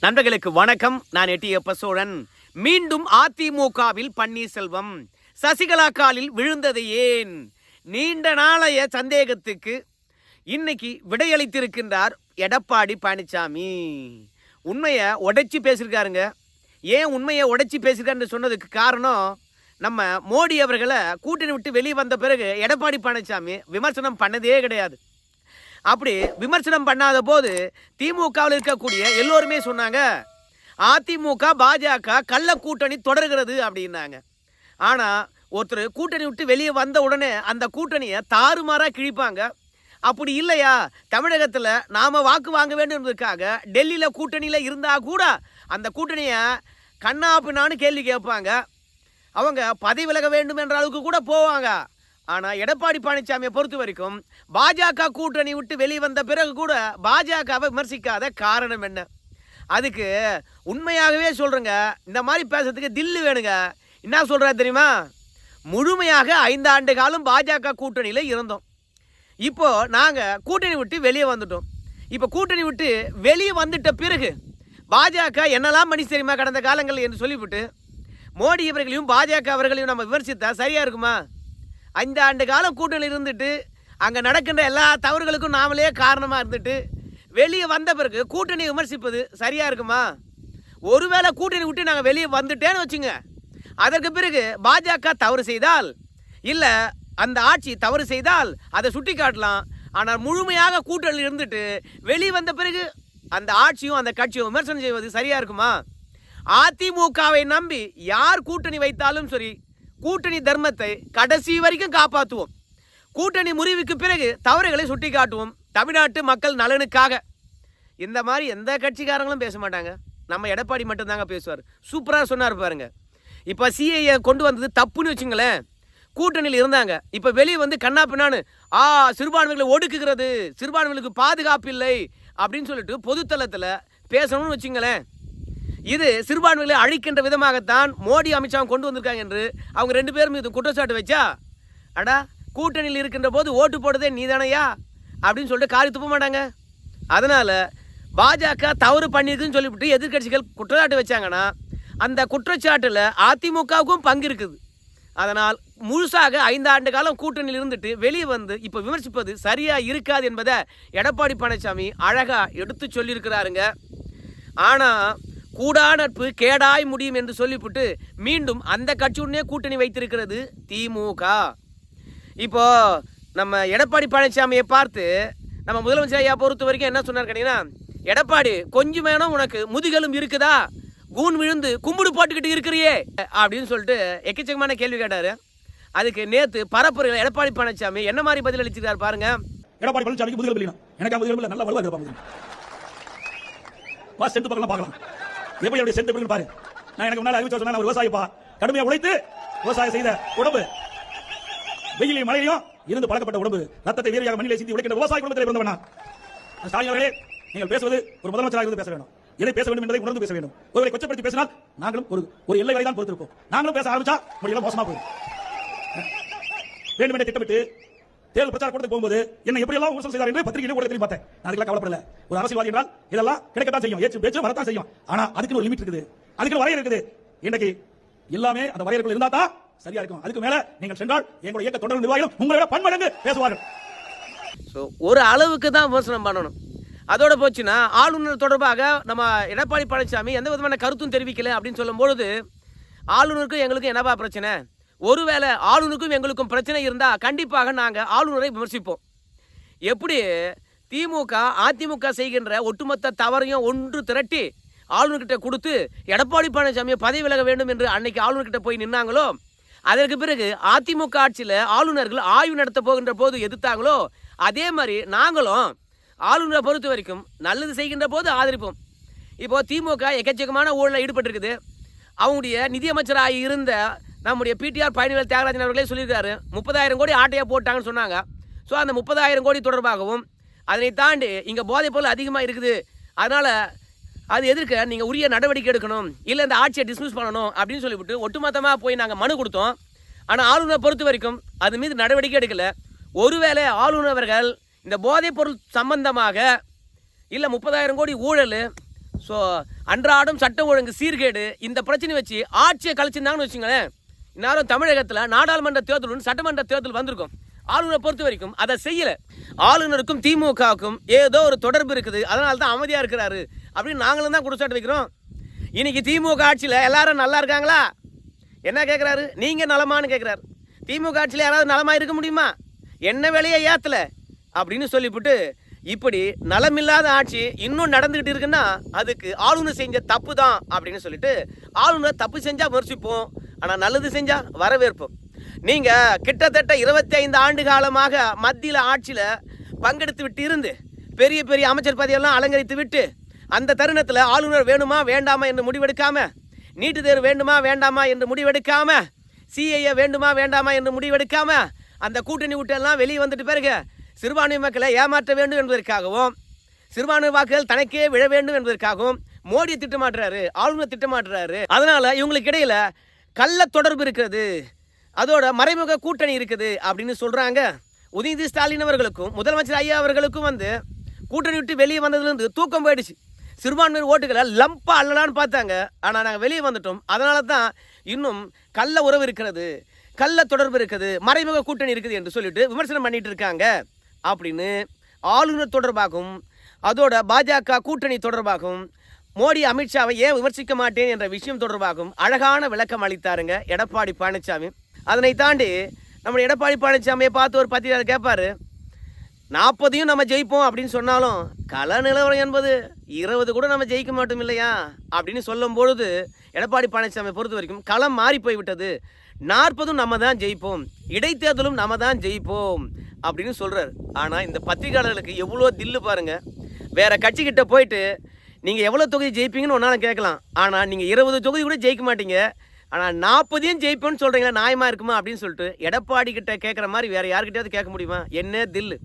நண்பர்களுக்கு வணக்கம். நான் எட்டியப்ப சோழன் மீண்டும் அதிமுகவில் பன்னீர்செல்வம். சசிகலா காலில் விழுந்தது ஏன்? நீண்ட நாளைய சந்தேகத்துக்கு இன்னைக்கு விடையளித்திருக்கின்றார் எடப்பாடி பழனிசாமி உண்மையை உடைச்சி பேசியிருக்காருங்க ஏன் உண்மையை உடைச்சி பேசியிருக்காருன்னு சொன்னதுக்கு காரணம் நம்ம மோடி அவர்களை கூட்டணி விட்டு வெளியே வந்த பிறகு எடப்பாடி பழனிசாமி விமர்சனம் பண்ணதே கிடையாது. அப்படி விமர்சனம் பண்ணாத போது திமுகவில் இருக்கக்கூடிய எல்லோருமே சொன்னாங்க அதிமுக பாஜக கள்ள கூட்டணி தொடர்கிறது அப்படின்னாங்க. ஆனால் ஒருத்தர் கூட்டணி விட்டு வெளியே வந்த உடனே அந்த கூட்டணியை தாறுமாறாக கிழிப்பாங்க. அப்படி இல்லையா? தமிழகத்தில் நாம் வாக்கு வாங்க வேண்டும்ன்றதுக்காக டெல்லியில் கூட்டணியில் இருந்தால் கூட அந்த கூட்டணியை கண்ணா பின்னான்னு கேள்வி கேட்பாங்க. அவங்க பதவி விலக வேண்டும் என்ற அளவுக்கு கூட போவாங்க. ஆனால் எடப்பாடி பழனிசாமியை பொறுத்த வரைக்கும் பாஜக கூட்டணி விட்டு வெளியே வந்த பிறகு கூட பாஜகவை விமர்சிக்காத காரணம் என்ன? அதுக்கு உண்மையாகவே சொல்கிறேங்க இந்த மாதிரி பேசுறதுக்கு தில்லு வேணுங்க. என்ன சொல்கிறா தெரியுமா? முழுமையாக ஐந்தாண்டு காலம் பாஜக கூட்டணியில் இருந்தோம். இப்போ நாங்கள் கூட்டணி விட்டு வெளியே வந்துட்டோம். இப்போ கூட்டணி விட்டு வெளியே வந்துட்ட பிறகு பாஜக என்னெல்லாம் பண்ணி தெரியுமா கடந்த காலங்கள் என்று சொல்லிவிட்டு மோடி அவர்களையும் பாஜக அவர்களையும் நம்ம விமர்சித்தா சரியா இருக்குமா? ஐந்து ஆண்டு காலம் கூட்டணியில் இருந்துட்டு அங்கே நடக்கின்ற எல்லா தவறுகளுக்கும் நாமளே காரணமாக இருந்துட்டு வெளியே வந்த பிறகு கூட்டணி விமர்சிப்பது சரியாக இருக்குமா? ஒருவேளை கூட்டணி விட்டு நாங்கள் வெளியே வந்துட்டேன்னு வச்சுங்க. அதற்கு பிறகு பாஜக தவறு செய்தால் இல்லை அந்த ஆட்சி தவறு செய்தால் அதை சுட்டி காட்டலாம் ஆனால் முழுமையாக கூட்டணியில் இருந்துட்டு வெளியே வந்த பிறகு அந்த ஆட்சியும் அந்த கட்சியும் விமர்சனம் செய்வது சரியாக இருக்குமா? அதிமுகவை நம்பி யார் கூட்டணி வைத்தாலும் சரி கூட்டணி தர்மத்தை கடைசி வரைக்கும் காப்பாற்றுவோம் கூட்டணி முறிவுக்கு பிறகு தவறுகளை சுட்டி காட்டுவோம் தமிழ்நாட்டு மக்கள் நலனுக்காக. இந்த மாதிரி எந்த கட்சிக்காரங்களும் பேச மாட்டாங்க. நம்ம எடப்பாடி மட்டும்தாங்க பேசுவார். சூப்பராக சொன்னார் பாருங்க. இப்போ சிஐஏ கொண்டு வந்தது தப்புன்னு வச்சுங்களேன். கூட்டணியில் இருந்தாங்க. இப்போ வெளியே வந்து கண்ணா பின்னான்னு ஆ சிறுபான்மைகளை ஒடுக்குகிறது. சிறுபான்மைகளுக்கு பாதுகாப்பு இல்லை. அப்படின்னு சொல்லிட்டு பொதுத்தளத்தில் பேசணும்னு வச்சுங்களேன். இது சிறுபான்மைகளை அழிக்கின்ற விதமாகத்தான் மோடி அமித்ஷாவும் கொண்டு வந்திருக்காங்க என்று அவங்க ரெண்டு பேரும் இது குற்றச்சாட்டு வச்சா? அடா கூட்டணியில் இருக்கின்ற போது ஓட்டு போடுறதே நீதானையா? அப்படின்னு சொல்லிட்டு காரி துப்ப மாட்டாங்க. அதனால் பாஜக தவறு பண்ணியிருக்குன்னு சொல்லிவிட்டு எதிர்க்கட்சிகள் குற்றச்சாட்டு வச்சாங்கன்னா அந்த குற்றச்சாட்டில் அதிமுகவுக்கும் பங்கு இருக்குது. அதனால் முழுசாக ஐந்து ஆண்டு காலம் கூட்டணியில் இருந்துட்டு வெளியே வந்து இப்போ விமர்சிப்பது சரியாக இருக்காது என்பதை எடப்பாடி பழனிசாமி அழகாக எடுத்து சொல்லியிருக்கிறாருங்க. ஆனால் கூடா நட்பு கேடாய் முடியும் என்று சொல்லிவிட்டு மீண்டும் அந்த கட்சியுடனே கூட்டணி வைத்திருக்கிறது திமுக. இப்போ நம்ம எடப்பாடி பழனிசாமியை பார்த்து நம்ம முதலமைச்சர் ஐயா பொறுத்த வரைக்கும் என்ன சொன்னார் கேட்டீங்கன்னா எடப்பாடி கொஞ்சம் வேணும் உனக்கு முதுகெலும் இருக்குதா? கூன் விழுந்து கும்பிடு போட்டுக்கிட்டு இருக்கிறியே அப்படின்னு சொல்லிட்டு எக்கச்சக்கமான கேள்வி கேட்டாரு. அதுக்கு நேத்து பரப்புரையில் எடப்பாடி பழனிசாமி என்ன மாதிரி பதில் அளிச்சிருக்காரு பாருங்க. எடப்பாடி பழனிசாமிக்கு முதுகெலும்பு இல்லைனா எனக்கு முதுகெலும்பு நல்லா இருப்பாங்க பார்க்கலாம். எப்படி அப்படி செத்து பாரு. நான் எனக்கு முன்னால் அறிவிச்சு சொன்னா ஒரு விவசாயிப்பா கடுமையா உழைத்து விவசாயம் செய்த உடம்பு. வெயிலையும் மழையிலும் இருந்து பழக்கப்பட்ட உடம்பு. ரத்தத்தை வீரியாக மண்ணிலே சிந்தி உழைக்கின்ற விவசாய குடும்பத்தில் பிறந்தவனா ஸ்டாலின் அவர்களே நீங்கள் பேசுவது ஒரு முதலமைச்சராக இருந்து பேச வேண்டும் எதை பேச வேண்டும் என்பதை உணர்ந்து பேச வேண்டும். ஒருவரை கொச்சப்படுத்தி பேசினால் நாங்களும் ஒரு ஒரு எல்லை வரை தான் பொறுத்திருப்போம். நாங்களும் பேச ஆரம்பிச்சா முடியல மோசமா போயிடும். வேண்டும் என்று திட்டமிட்டு தேர்தல் பிரச்சார கூட்டத்துக்கு போகும்போது என்ன எப்படி எல்லாம் விமர்சனம் செய்தார் என்று கூட ஊடகத்திலும் பார்த்தேன். நான் அதுக்கெல்லாம் கவலைப்படல. ஒரு அரசியல்வாதி என்றால் இதெல்லாம் கிடைக்கத்தான் செய்யும். ஏச்சு பேச்சு வரத்தான் செய்யும். ஆனா அதுக்கு ஒரு லிமிட் இருக்குது. அதுக்கு வரையறை இருக்குது. இன்னைக்கு எல்லாமே அந்த வரையறைக்குள் இருந்தா தான் சரியா இருக்கும். அதுக்கு மேல நீங்கள் சென்றால் எங்களுடைய இயக்க தொடர் நிர்வாகிகளும் உங்களோட பன்மடங்கு பேசுவார்கள். ஸோ ஒரு அளவுக்கு தான் விமர்சனம் பண்ணணும். அதோட போச்சுன்னா ஆளுநர் தொடர்பாக நம்ம எடப்பாடி பழனிசாமி எந்த விதமான கருத்தும் தெரிவிக்கல அப்படின்னு சொல்லும்பொழுது ஆளுநருக்கும் எங்களுக்கும் என்னப்பா பிரச்சனை? ஒருவேளை ஆளுநருக்கும் எங்களுக்கும் பிரச்சனை இருந்தால் கண்டிப்பாக நாங்கள் ஆளுநரை விமர்சிப்போம். எப்படி? திமுக அதிமுக செய்கின்ற ஒட்டுமொத்த தவறையும் ஒன்று திரட்டி ஆளுநர்கிட்ட கொடுத்து எடப்பாடி பழனிசாமியை பதவி விலக வேண்டும் என்று அன்னைக்கு ஆளுநர்கிட்ட போய் நின்னாங்களோ? அதற்கு பிறகு அதிமுக ஆட்சியில் ஆளுநர்கள் ஆய்வு நடத்த போகின்ற போது எதிர்த்தாங்களோ? அதே மாதிரி நாங்களும் ஆளுநரை பொறுத்த வரைக்கும் நல்லது செய்கின்ற போது ஆதரிப்போம். இப்போது திமுக எக்கச்சக்கமான ஊழலில் ஈடுபட்டிருக்குது. அவங்களுடைய நிதியமைச்சராக இருந்த நம்முடைய பிடிஆர் பயணிகள் தியாகராஜன் அவர்களே சொல்லியிருக்காரு முப்பதாயிரம் கோடி ஆட்டையாக போட்டாங்கன்னு சொன்னாங்க. ஸோ அந்த முப்பதாயிரம் கோடி தொடர்பாகவும் அதனை தாண்டி இங்கே போதைப் பொருள் அதிகமாக இருக்குது. அதனால் அது எதிர்க்க நீங்கள் உரிய நடவடிக்கை எடுக்கணும் இல்லை இந்த ஆட்சியை டிஸ்மிஸ் பண்ணணும் அப்படின்னு சொல்லிவிட்டு ஒட்டுமொத்தமாக போய் நாங்கள் மனு கொடுத்தோம். ஆனால் ஆளுநரை பொறுத்த வரைக்கும் அது மீது நடவடிக்கை எடுக்கலை. ஒருவேளை ஆளுநர் இந்த போதைப் பொருள் சம்பந்தமாக இல்லை முப்பதாயிரம் கோடி ஊழல் ஸோ அன்றாடம் சட்டம் ஒழுங்கு சீர்கேடு இந்த பிரச்சனை வச்சு ஆட்சியை கழிச்சிருந்தாங்கன்னு வச்சுங்களேன் இந்நேரம் தமிழகத்தில் நாடாளுமன்ற தேர்தலும் சட்டமன்ற தேர்தல் வந்திருக்கும். ஆளுநரை பொறுத்த வரைக்கும் அதை செய்யல. ஆளுநருக்கும் திமுகவுக்கும் ஏதோ ஒரு தொடர்பு இருக்குது. அதனால தான் அமைதியாக இருக்கிறாரு. அப்படின்னு நாங்களும் தான் குற்றச்சாட்டு வைக்கிறோம். இன்னைக்கு திமுக ஆட்சியில் எல்லாரும் நல்லா இருக்காங்களா? என்ன கேட்குறாரு நீங்கள் நலமான்னு கேட்குறாரு திமுக ஆட்சியில் யாராவது நலமா இருக்க முடியுமா? என்ன வேலையை ஏற்றலை அப்படின்னு சொல்லிவிட்டு இப்படி நலமில்லாத ஆட்சி இன்னும் நடந்துகிட்டு இருக்குன்னா அதுக்கு ஆளுநர் செஞ்ச தப்பு தான் அப்படின்னு சொல்லிட்டு ஆளுநர் தப்பு செஞ்சால் விமர்சிப்போம் ஆனால் நல்லது செஞ்சால் வரவேற்போம். நீங்கள் கிட்டத்தட்ட இருபத்தி ஐந்து ஆண்டு காலமாக மத்தியில் ஆட்சியில் பங்கெடுத்து விட்டு இருந்து பெரிய பெரிய அமைச்சர் பதவியெல்லாம் அலங்கரித்து விட்டு அந்த தருணத்தில் ஆளுநர் வேணுமா வேண்டாமா என்று முடிவெடுக்காம நீட்டு தேர்வு வேண்டுமா வேண்டாமா என்று முடிவெடுக்காம சிஐஏ வேண்டுமா வேண்டாமா என்று முடிவெடுக்காம அந்த கூட்டணி விட்டெல்லாம் வெளியே வந்துட்டு பிறகு சிறுபான்மை மக்களை ஏமாற்ற வேண்டும் என்பதற்காகவும் சிறுபான்மை வாக்குகள் தனக்கே விழ வேண்டும் என்பதற்காகவும் மோடி திட்டமாட்டுறாரு ஆளுநர் திட்டமாட்டுறாரு. அதனால இவங்களுக்கு இடையில கள்ள தொடர்பு இருக்கிறது அதோட மறைமுக கூட்டணி இருக்குது அப்படின்னு சொல்றாங்க. உதயநிதி ஸ்டாலின் அவர்களுக்கும் முதலமைச்சர் ஐயா அவர்களுக்கும் வந்து கூட்டணி விட்டு வெளியே வந்ததுலேருந்து தூக்கம் போயிடுச்சு. சிறுபான்மையினர் ஓட்டுகளை லம்பா அல்லலான்னு பார்த்தாங்க. ஆனால் நாங்கள் வெளியே வந்துட்டோம். அதனால தான் இன்னும் கள்ள உறவு இருக்கிறது கள்ள தொடர்பு இருக்குது மறைமுக கூட்டணி இருக்குது என்று சொல்லிட்டு விமர்சனம் பண்ணிட்டு இருக்காங்க. அப்படின்னு ஆளுநர் தொடர்பாகவும் அதோட பாஜக கூட்டணி தொடர்பாகவும் மோடி அமித்ஷாவை ஏன் விமர்சிக்க மாட்டேன் என்ற விஷயம் தொடர்பாகவும் அழகான விளக்கம் அளித்தாருங்க எடப்பாடி பழனிசாமி அதனை தாண்டி நம்ம எடப்பாடி பழனிசாமியை பார்த்து ஒரு பத்திரிகையாளர் கேட்பாரு நாற்பதையும் நம்ம ஜெயிப்போம் அப்படின்னு சொன்னாலும் கள நிலவரம் என்பது இருபது கூட நம்ம ஜெயிக்க மாட்டோம் இல்லையா? அப்படின்னு சொல்லும் பொழுது எடப்பாடி பழனிசாமி பொறுத்த வரைக்கும் களம் மாறி போய்விட்டது. நாற்பதும் நம்ம தான் ஜெயிப்போம். இடைத்தேர்தலும் நம்ம தான் ஜெயிப்போம். அப்படின்னு சொல்கிறார் ஆனால் இந்த பத்திரிகையாளர்களுக்கு எவ்வளோ தில்லு பாருங்கள் வேறு கட்சிக்கிட்ட போயிட்டு நீங்கள் எவ்வளோ தொகுதி ஜெயிப்பீங்கன்னு ஒன்றாலும் கேட்கலாம். ஆனால் நீங்கள் இருபது தொகுதி கூட ஜெயிக்க மாட்டீங்க. ஆனால் நாற்பதையும் ஜெயிப்போன்னு சொல்கிறீங்களா நியாயமாக இருக்குமா? அப்படின்னு சொல்லிட்டு எடப்பாடி கிட்ட கேட்குற மாதிரி வேறு யார்கிட்டயாவது கேட்க முடியுமா? என்ன தில்லு.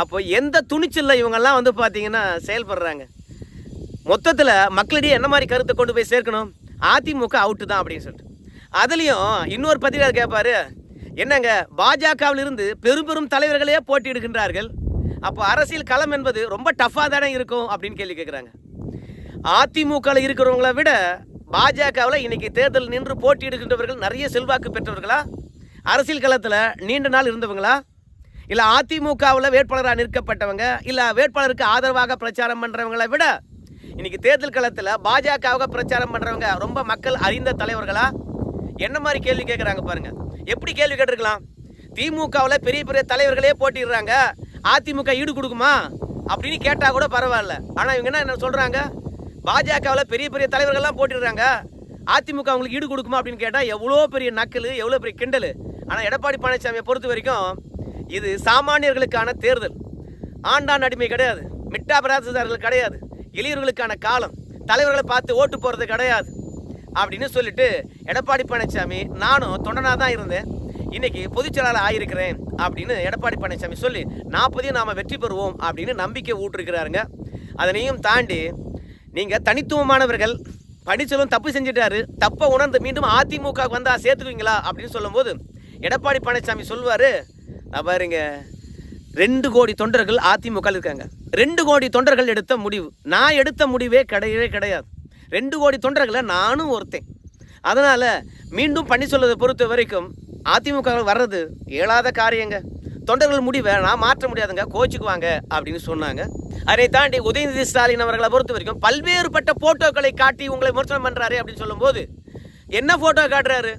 அப்போ எந்த துணிச்சலில் இவங்கெல்லாம் வந்து பார்த்தீங்கன்னா செயல்படுறாங்க. மொத்தத்தில் மக்களிடையே என்ன மாதிரி கருத்தை கொண்டு போய் சேர்க்கணும்? அதிமுக அவுட்டு தான் அப்படின்னு சொல்லிட்டு. அதுலேயும் இன்னொரு பத்திரிகை கேட்பாரு என்னங்க பாஜகவில் இருந்து பெரும் பெரும் தலைவர்களே போட்டியிடுகின்றார்கள். அப்போ அரசியல் களம் என்பது ரொம்ப டஃப்பாக தானே இருக்கும் அப்படின்னு கேள்வி கேட்குறாங்க. அதிமுகவில் இருக்கிறவங்கள விட பாஜகவில் இன்னைக்கு தேர்தல் நின்று போட்டியிடுகின்றவர்கள் நிறைய செல்வாக்கு பெற்றவர்களா? அரசியல் களத்தில் நீண்ட நாள் இருந்தவங்களா? இல்லை அதிமுகவில் வேட்பாளராக நிற்கப்பட்டவங்க? இல்லை வேட்பாளருக்கு ஆதரவாக பிரச்சாரம் பண்ணுறவங்கள விட இன்னைக்கு தேர்தல் களத்தில் பாஜகவாக பிரச்சாரம் பண்ணுறவங்க ரொம்ப மக்கள் அறிந்த தலைவர்களா? என்ன மாதிரி கேள்வி கேட்குறாங்க பாருங்கள் எப்படி கேள்வி கேட்டிருக்கலாம்? திமுகவில் பெரிய பெரிய தலைவர்களே போட்டிடுறாங்க. அதிமுக ஈடு கொடுக்குமா? அப்படின்னு கேட்டால் கூட பரவாயில்ல. ஆனால் இவங்க என்ன என்ன சொல்கிறாங்க பாஜகவில் பெரிய பெரிய தலைவர்கள்லாம் போட்டிடுறாங்க. அதிமுக அவங்களுக்கு ஈடு கொடுக்குமா அப்படின்னு கேட்டால் எவ்வளோ பெரிய நக்கல் எவ்வளோ பெரிய கிண்டல். ஆனால் எடப்பாடி பழனிசாமியை பொறுத்த வரைக்கும் இது சாமானியர்களுக்கான தேர்தல். ஆண்டான் அடிமை கிடையாது. மிட்டா பிராசதாரர்கள் கிடையாது. எளியவர்களுக்கான காலம். தலைவர்களை பார்த்து ஓட்டு போகிறது கிடையாது. அப்படின்னு சொல்லிட்டு எடப்பாடி பழனிசாமி நானும் தொண்டனாக தான் இருந்தேன். இன்னைக்கு பொதுச்செயலாளர் ஆயிருக்கிறேன் அப்படின்னு எடப்பாடி பழனிசாமி சொல்லி நாற்பதையும் நாம் வெற்றி பெறுவோம் அப்படின்னு நம்பிக்கை ஊட்டிருக்கிறாருங்க. அதனையும் தாண்டி நீங்கள் தனித்துவமானவர்கள் பன்னீர்செல்வம் தப்பு செஞ்சிட்டாரு தப்பை உணர்ந்து மீண்டும் அதிமுக வந்தால் சேர்த்துக்குவீங்களா? அப்படின்னு சொல்லும்போது எடப்பாடி பழனிசாமி சொல்வார் பாருங்க ரெண்டு கோடி தொண்டர்கள் அதிமுக இருக்காங்க. ரெண்டு கோடி தொண்டர்கள் எடுத்த முடிவு. நான் எடுத்த முடிவே கிடையவே கிடையாது. ரெண்டு கோடி தொண்டர்களை நானும் ஒருத்தன். அதனால் மீண்டும் பண்ணி சொல்வதை பொறுத்த வரைக்கும் அதிமுக வர்றது இயலாத காரியங்க. தொண்டர்கள் முடிவை நான் மாற்ற முடியாதுங்க கோச்சுக்குவாங்க அப்படின்னு சொன்னாங்க. அதை தாண்டி உதயநிதி ஸ்டாலின் அவர்களை பொறுத்த வரைக்கும் பல்வேறுபட்ட போட்டோக்களை காட்டி உங்களை விமர்சனம் பண்ணுறாரு அப்படின்னு சொல்லும்போது என்ன ஃபோட்டோ காட்டுறாரு?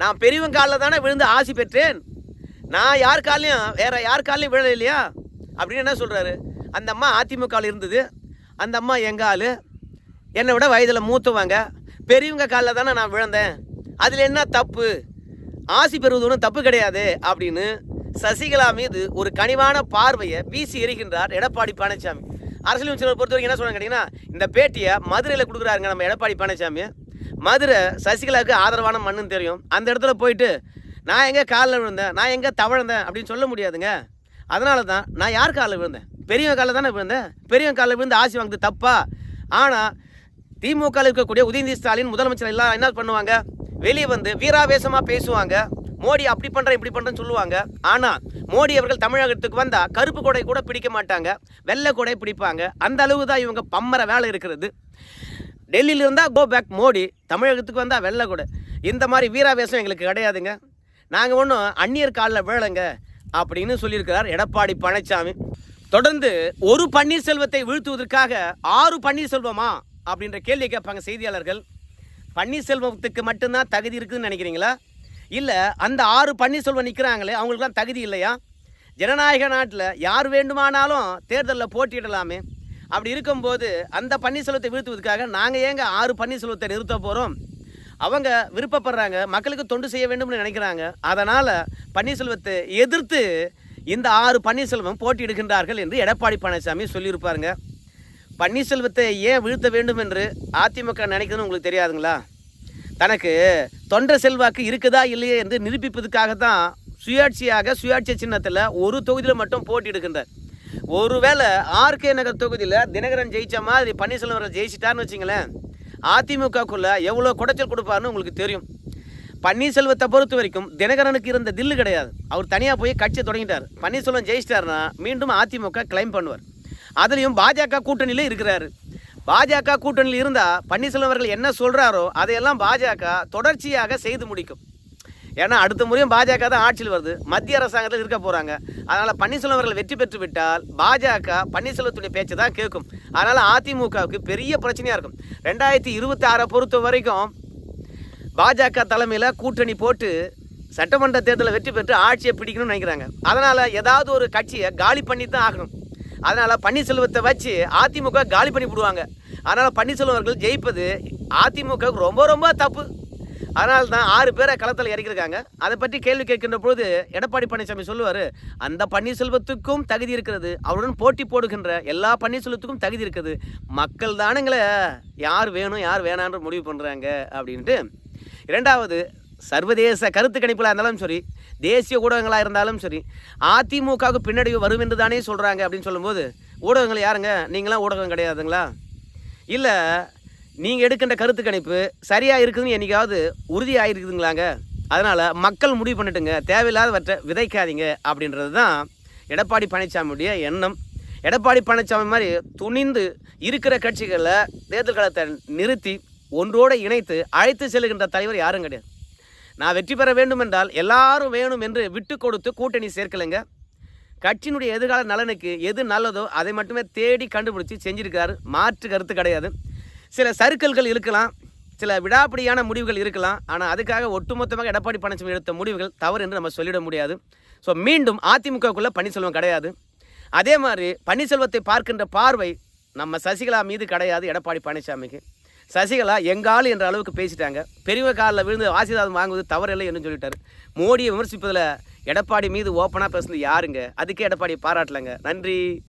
நான் பெரியவன் காலில் தானே விழுந்து ஆசி பெற்றேன். நான் யார் காலையும் வேற யார் காலையும் விழலை இல்லையா? அப்படின்னு என்ன சொல்கிறாரு அந்த அம்மா அதிமுகவில் இருந்தது. அந்த அம்மா எங்க என்னை விட வயதில் மூத்தவங்க பெரியவங்க காலில் தானே நான் விழுந்தேன். அதில் என்ன தப்பு? ஆசி பெறுவது ஒன்றும் தப்பு கிடையாது அப்படின்னு சசிகலா மீது ஒரு கனிவான பார்வையை வீசி எறிகின்றார் எடப்பாடி பழனிசாமி. அரசியல் அமைச்சரை பொறுத்த வரைக்கும் என்ன சொல்லுங்க கேட்டிங்கன்னா இந்த பேட்டியை மதுரையில் கொடுக்குறாருங்க நம்ம எடப்பாடி பழனிசாமி. மதுரை சசிகலாவுக்கு ஆதரவான மண்ணுன்னு தெரியும். அந்த இடத்துல போயிட்டு நான் எங்கே காலில் விழுந்தேன் நான் எங்கே தவழ்ந்தேன் அப்படின்னு சொல்ல முடியாதுங்க. அதனால தான் நான் யார் காலில் விழுந்தேன்? பெரியவன் காலில் தானே விழுந்தேன்? பெரியவன் காலில் விழுந்து ஆசி வாங்குது தப்பா? ஆனால் திமுக இருக்கக்கூடிய உதயநிதி ஸ்டாலின் முதலமைச்சர் எல்லாம் என்ன பண்ணுவாங்க? வெளியே வந்து வீராவேசமாக பேசுவாங்க. மோடி அப்படி பண்ணுறேன் இப்படி பண்ணுறேன்னு சொல்லுவாங்க. ஆனால் மோடி அவர்கள் தமிழகத்துக்கு வந்தால் கருப்பு கொடை கூட பிடிக்க மாட்டாங்க. வெள்ளை கொடை பிடிப்பாங்க. அந்த அளவு தான் இவங்க பம்மர வேலை இருக்கிறது. டெல்லியில் இருந்தால் கோ பேக் மோடி. தமிழகத்துக்கு வந்தால் வெள்ளை கொடை. இந்த மாதிரி வீராவேசம் எங்களுக்கு கிடையாதுங்க. நாங்கள் ஒன்றும் அந்நியர் காலில் வேலைங்க அப்படின்னு சொல்லியிருக்கிறார் எடப்பாடி பழனிசாமி. தொடர்ந்து ஒரு பன்னீர்செல்வத்தை வீழ்த்துவதற்காக ஆறு பன்னீர்செல்வமா அப்படின்ற கேள்வி கேட்பாங்க செய்தியாளர்கள். பன்னீர்செல்வத்துக்கு மட்டும்தான் தகுதி இருக்குதுன்னு நினைக்கிறீங்களா? இல்லை அந்த ஆறு பன்னீர்செல்வம் நிற்கிறாங்களே அவங்களுக்குலாம் தகுதி இல்லையா? ஜனநாயக நாட்டில் யார் வேண்டுமானாலும் தேர்தலில் போட்டியிடலாமே. அப்படி இருக்கும்போது அந்த பன்னீர்செல்வத்தை வீழ்த்துவதற்காக நாங்கள் ஏங்க ஆறு பன்னீர்செல்வத்தை நிறுத்த போகிறோம் அவங்க விருப்பப்படுறாங்க மக்களுக்கு தொண்டு செய்ய வேண்டும்னு நினைக்கிறாங்க. அதனால் பன்னீர்செல்வத்தை எதிர்த்து இந்த ஆறு பன்னீர்செல்வம் போட்டியிடுகின்றார்கள் என்று எடப்பாடி பழனிசாமி சொல்லியிருப்பாருங்க. பன்னீர்செல்வத்தை ஏன் வீழ்த்த வேண்டும் என்று அதிமுக நினைக்குதுன்னு உங்களுக்கு தெரியாதுங்களா? தனக்கு தொண்டர் செல்வாக்கு இருக்குதா இல்லையே என்று நிரூபிப்பதற்காக தான் சுயாட்சியாக சுயாட்சி சின்னத்தில் ஒரு தொகுதியில் மட்டும் போட்டியிடுகின்றார். ஒருவேளை ஆர்கே நகர் தொகுதியில் தினகரன் ஜெயிச்ச மாதிரி பன்னீர்செல்வம் ஜெயிச்சிட்டார்னு வச்சிங்களேன் அதிமுகக்குள்ளே எவ்வளோ குடைச்சல் கொடுப்பாருன்னு உங்களுக்கு தெரியும். பன்னீர்செல்வத்தை பொறுத்த வரைக்கும் தினகரனுக்கு இருந்த தில்லு கிடையாது. அவர் தனியாக போய் கட்சியை தொடங்கிட்டார். பன்னீர்செல்வம் ஜெயிச்சிட்டாருன்னா மீண்டும் அதிமுக கிளைம் பண்ணுவார். அதுலேயும் பாஜக கூட்டணியில இருக்கிறாரு. பாஜக கூட்டணியில் இருந்தால் பன்னீர்செல்வம் அவர்கள் என்ன சொல்கிறாரோ அதையெல்லாம் பாஜக தொடர்ச்சியாக செய்து முடிக்கும். ஏன்னா அடுத்த முறையும் பாஜக தான் ஆட்சியில் வருது. மத்திய அரசாங்கத்தில் இருக்க போகிறாங்க அதனால் பன்னீர்செல்வம் அவர்கள் வெற்றி பெற்று விட்டால் பாஜக பன்னீர்செல்வத்துடைய பேச்சை தான் கேட்கும். அதனால் அதிமுகவுக்கு பெரிய பிரச்சனையாக இருக்கும். ரெண்டாயிரத்தி இருபத்தி ஆறை பொறுத்த வரைக்கும் பாஜக தலைமையில் கூட்டணி போட்டு சட்டமன்ற தேர்தலில் வெற்றி பெற்று ஆட்சியை பிடிக்கணும்னு நினைக்கிறாங்க. அதனால் ஏதாவது ஒரு கட்சியை காலி பண்ணி தான் ஆகணும். அதனால் பன்னீர்செல்வத்தை வச்சு அதிமுக காலி பண்ணி விடுவாங்க அதனால் பன்னீர்செல்வம் அவர்கள் ஜெயிப்பது அதிமுக ரொம்ப ரொம்ப தப்பு. அதனால தான் ஆறு பேரை களத்தில் இறக்கியிருக்காங்க. அதை பற்றி கேள்வி கேட்கின்ற பொழுது எடப்பாடி பழனிசாமி சொல்லுவார் அந்த பன்னீர்செல்வத்துக்கும் தகுதி இருக்கிறது. அவருடன் போட்டி போடுகின்ற எல்லா பன்னீர்செல்வத்துக்கும் தகுதி இருக்குது. மக்கள் தானுங்களே யார் வேணும் யார் வேணான்ற முடிவு பண்ணுறாங்க அப்படின்ட்டு. இரண்டாவது சர்வதேச கருத்து கணிப்பில் இருந்தாலும் சரி தேசிய ஊடகங்களாக இருந்தாலும் சரி அதிமுகவுக்கு பின்னடைவு வரும் என்று தானே சொல்கிறாங்க அப்படின்னு சொல்லும்போது ஊடகங்கள் யாருங்க? நீங்களாம் ஊடகம் கிடையாதுங்களா? இல்லை நீங்கள் எடுக்கின்ற கருத்து கணிப்பு சரியாக இருக்குதுன்னு என்றைக்காவது உறுதியாக இருக்குதுங்களாங்க அதனால் மக்கள் முடிவு பண்ணிட்டுங்க தேவையில்லாதவற்றை விதைக்காதீங்க அப்படின்றது தான் எடப்பாடி பழனிசாமியுடைய எண்ணம். எடப்பாடி பழனிசாமி மாதிரி துணிந்து இருக்கிற கட்சிகளை தேர்தல் காலத்தை நிறுத்தி ஒன்றோடு இணைத்து அழைத்து செல்கின்ற தலைவர் யாரும் கிடையாது. நான் வெற்றி பெற வேண்டும் என்றால் எல்லாரும் வேணும் என்று விட்டு கொடுத்து கூட்டணி சேர்க்கலைங்க. கட்சியினுடைய எதிர்கால நலனுக்கு எது நல்லதோ அதை மட்டுமே தேடி கண்டுபிடிச்சி செஞ்சுருக்காரு. மாற்று கருத்து கிடையாது. சில சறுக்கல்கள் இருக்கலாம் சில விடாப்பிடியான முடிவுகள் இருக்கலாம். ஆனால் அதுக்காக ஒட்டுமொத்தமாக எடப்பாடி பழனிசாமி எடுத்த முடிவுகள் தவறு என்று நம்ம சொல்லிட முடியாது. ஸோ மீண்டும் அதிமுகக்குள்ளே பன்னீர்செல்வம் கிடையாது. அதே மாதிரி பன்னீர்செல்வத்தை பார்க்கின்ற பார்வை நம்ம சசிகலா மீது கிடையாது எடப்பாடி பழனிசாமிக்கு. சசிகலா எங்கால் என்ற அளவுக்கு பேசிட்டாங்க. பெரிய காலில் விழுந்து ஆசீர்வாதம் வாங்குவது தவறில்லை என்று சொல்லிட்டார். மோடியை விமர்சிப்பதில் எடப்பாடி மீது ஓப்பனாக பேசுனது யாருங்க? அதுக்கே எடப்பாடி பாராட்டலைங்க. நன்றி.